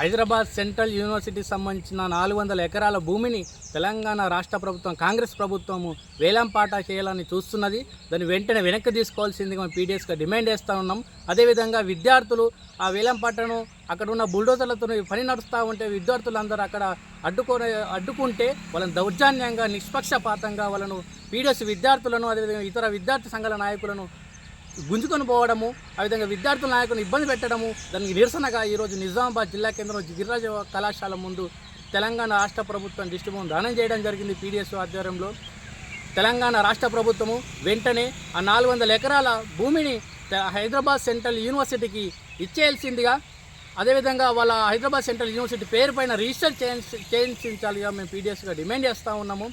Hyderabad central యూనివర్సిటీకి సంబంధించిన నాలుగు వందల ఎకరాల భూమిని తెలంగాణ రాష్ట్ర ప్రభుత్వం కాంగ్రెస్ ప్రభుత్వము వేలంపాట చేయాలని చూస్తున్నది. దాన్ని వెంటనే వెనక్కి తీసుకోవాల్సిందిగా మేము పీడిఎస్గా డిమాండ్ చేస్తూ ఉన్నాం. అదేవిధంగా విద్యార్థులు ఆ వేలంపాటను అక్కడ ఉన్న బుల్డోజర్లతో పని నడుస్తూ ఉంటే విద్యార్థులందరూ అక్కడ అడ్డుకొని అడ్డుకుంటే వాళ్ళని దౌర్జన్యంగా నిష్పక్షపాతంగా వాళ్ళను పీడిఎస్ విద్యార్థులను అదేవిధంగా ఇతర విద్యార్థి సంఘాల నాయకులను గుంజుకొని పోవడము ఆ విధంగా విద్యార్థుల నాయకులను ఇబ్బంది పెట్టడము దానికి నిరసనగా ఈరోజు నిజామాబాద్ జిల్లా కేంద్రం గిరిరాజ కళాశాల ముందు తెలంగాణ రాష్ట్ర ప్రభుత్వం దిష్టి దానం చేయడం జరిగింది పీడిఎస్ ఆధ్వర్యంలో. తెలంగాణ రాష్ట్ర ప్రభుత్వము వెంటనే ఆ నాలుగు వందల ఎకరాల భూమిని హైదరాబాద్ సెంట్రల్ యూనివర్సిటీకి ఇచ్చేయాల్సిందిగా అదేవిధంగా వాళ్ళ హైదరాబాద్ సెంట్రల్ యూనివర్సిటీ పేరు పైన రిజిస్టర్ చేయించాలిగా మేము పీడిఎస్గా డిమాండ్ చేస్తూ ఉన్నాము.